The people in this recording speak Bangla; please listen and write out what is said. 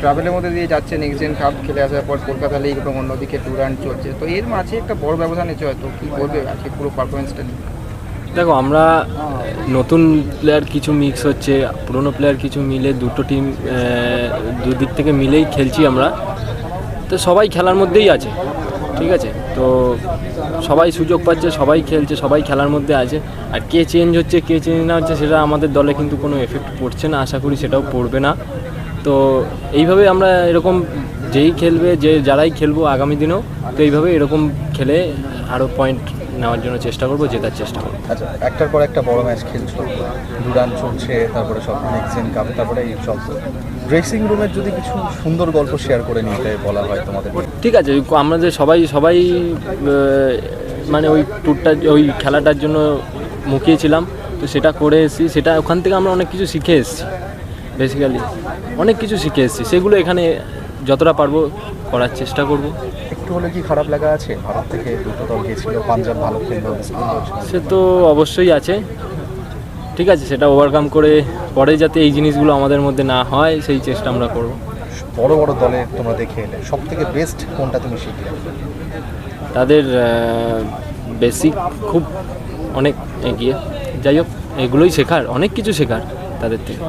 ট্রাভেলের মধ্যে দিয়ে যাচ্ছে নেক্সট জেন কাপ খেলে আসার পর কলকাতা লিগ এবং অন্যদিকে টুরান্ট চলছে। তো এর মাঝে একটা বড় ব্যবধান এসে হয়তো, কী করবে আজকে পুরো পারফরমেন্সটা নিয়ে? দেখো, আমরা নতুন প্লেয়ার কিছু মিক্স হচ্ছে, পুরনো প্লেয়ার কিছু মিলে দুটো টিম দুদিক থেকে মিলেই খেলছি আমরা। তো সবাই খেলার মধ্যেই আছে, ঠিক আছে? তো সবাই সুযোগ পাচ্ছে, সবাই খেলছে, সবাই খেলার মধ্যে আছে। আর কে চেঞ্জ হচ্ছে, কে চেঞ্জ না হচ্ছে, সেটা আমাদের দলে কিন্তু কোনো এফেক্ট পড়ছে না, আশা করি সেটাও পড়বে না। তো এইভাবে আমরা এরকম যেই খেলবে যে যারাই খেলব আগামী দিনেও তো এইভাবে এরকম খেলে আরও পয়েন্ট নেওয়ার জন্য চেষ্টা করব জেতার চেষ্টা করব। আচ্ছা একটার পর একটা বড় ম্যাচ খেলছো দুরান চলছে তারপরে সব নেক্সট কাপ তারপরে এই সব। ড্রেসিং রুমের যদি কিছু সুন্দর গল্প শেয়ার করে নিতে বলা হয় তোমাদের। ঠিক আছে ওই আমাদের সবাই সবাই মানে ওই ট্যুরটা ওই খেলাটার জন্য মুখিয়েছিলাম তো সেটা করে এসেছি সেটা ওখান থেকে আমরা অনেক কিছু শিখে এসেছি। বেসিক্যালি অনেক কিছু শিখে এসেছি। সেগুলো এখানে যতটা পারব করার চেষ্টা করব। একটু হলে কি খারাপ লাগা আছে? ভারত থেকে দুটো দল গেছিল পাঞ্জাব ভালো খেললো সে তো অবশ্যই আছে। ঠিক আছে সেটা ওভারকাম করে পরে যাতে এই জিনিসগুলো আমাদের মধ্যে না হয় সেই চেষ্টা আমরা করব। বড় বড় দলে তোমরা দেখে এলে সব থেকে বেস্ট কোনটা তুমি শিখলে? তাদের বেসিক খুব অনেক এগিয়ে। যাই হোক এগুলোই শেখার অনেক কিছু শেখার তাদের থেকে।